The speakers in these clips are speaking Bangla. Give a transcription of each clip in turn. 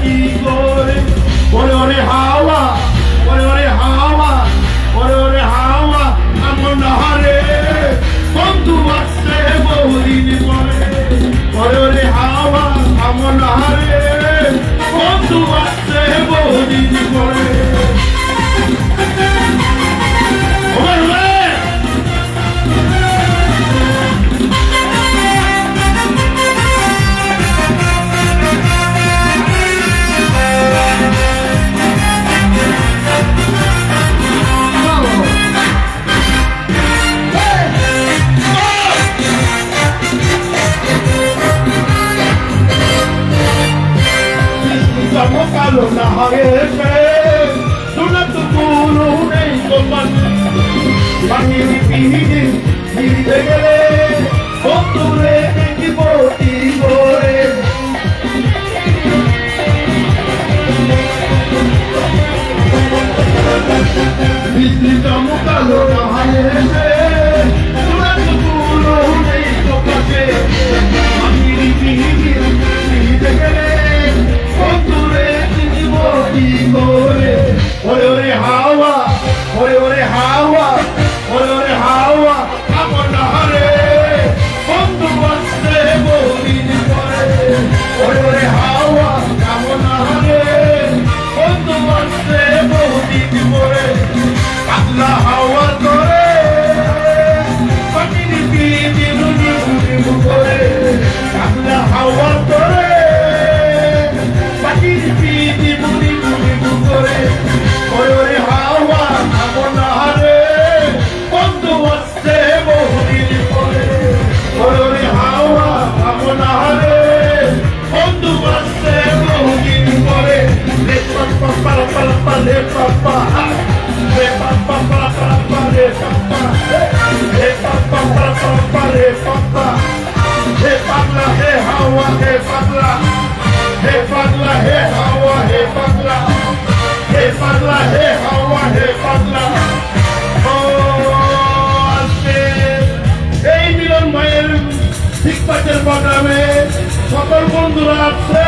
কি করে? ওরে Estamos a los najares, una tu culo, una y coman. Pani mi pini, পাতলা হাওয়া করে পাখির পিঠে নুনি মুনি করে পাতলা হাওয়া করে পাখির পিঠে মুনি মুনি করে ওরে ওরে হাওয়া আমার নাহারে বন্ধু বসতে বহুদিন পরে। ওরে হাওয়া আমার নাহারে বন্ধু বসতে বহুদিন পরে। রে পাপা পালা পালা পালা রে পাপা হে পাগলা হে পাগলা, হে হাওয়া, হে পাগলা হে পাগলা, হে হাওয়া, হে পাগলা। এই মিলন ভাইয়ের শিক্ষকের প্রোগ্রামে সকল বন্ধুরা আসছে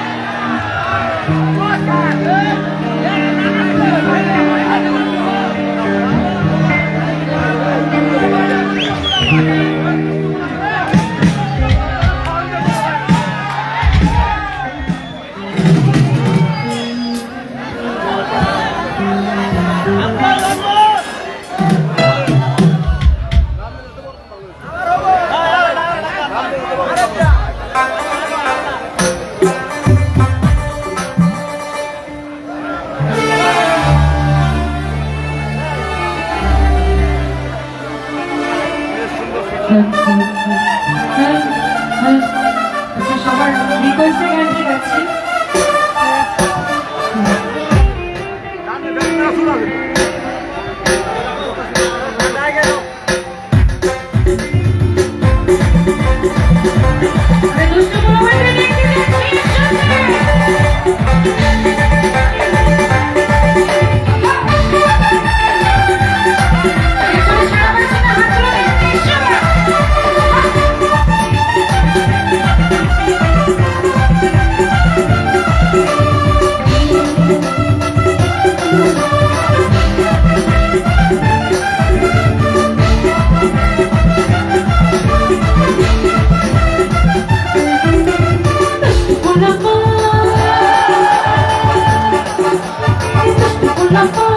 Thank you. Let's go.